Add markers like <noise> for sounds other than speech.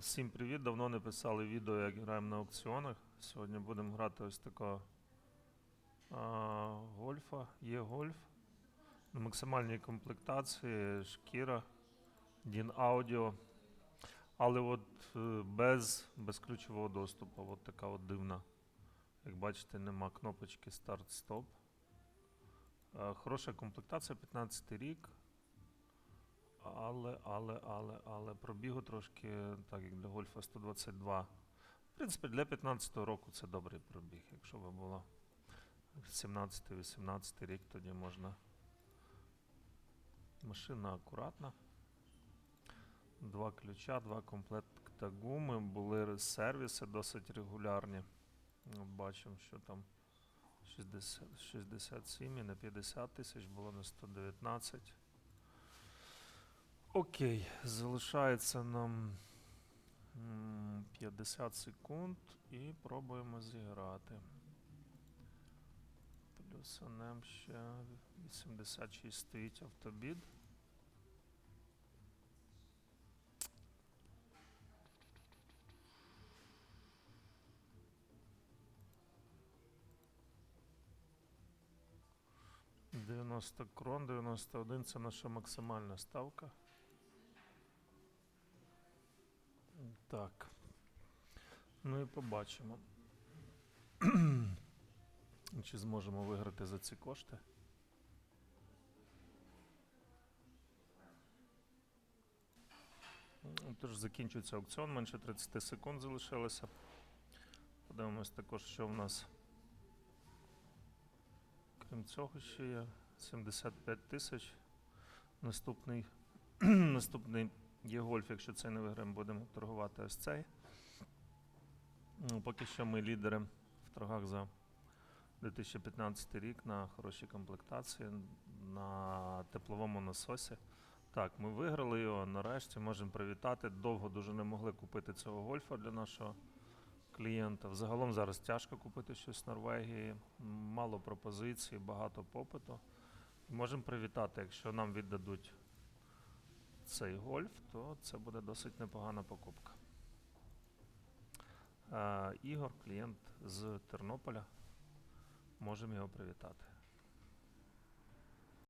Всім привіт! Давно не писали відео, як граємо на аукціонах. Сьогодні будемо грати ось такого а, гольфа. Є гольф. На максимальній комплектації, шкіра, Дін Аудіо. Але от е, без, без ключового доступу. От така от дивна. Як бачите, нема кнопочки старт-стоп. Е, Хороша комплектація, 15 рік. Але, але, але, але пробігу трошки, так як для гольфа 122. В принципі, для 15-го року це добрий пробіг. Якщо би було 17-18 рік, тоді можна. Машина акуратна. Два ключа, два комплекта гуми. Були сервіси досить регулярні. Бачимо, що там 60, 67 і на 50 тисяч було на 119. Окей, залишається нам м, 50 секунд і пробуємо зіграти. Плюсанем ще 86 стоїть автобід. «90 крон, 91 це наша максимальна ставка. Так. Ну і побачимо. <clears throat> Чи зможемо виграти за ці кошти? Ну, Тож закінчується аукціон, менше 30 секунд залишилося. Подивимось також, що в нас. Крім цього, ще є 75 тисяч. Наступний, <clears throat> наступний є гольф, якщо цей не виграємо, будемо торгувати ось цей. Ну, поки що ми лідери в торгах за 2015 рік на хорошій комплектації, на тепловому насосі. Так, ми виграли його. Нарешті можемо привітати. Довго дуже не могли купити цього гольфа для нашого клієнта. Взагалом зараз тяжко купити щось в Норвегії. Мало пропозицій, багато попиту. Можемо привітати, якщо нам віддадуть цей гольф, то це буде досить непогана покупка. Е, Ігор, клієнт з Тернополя. Можемо його привітати.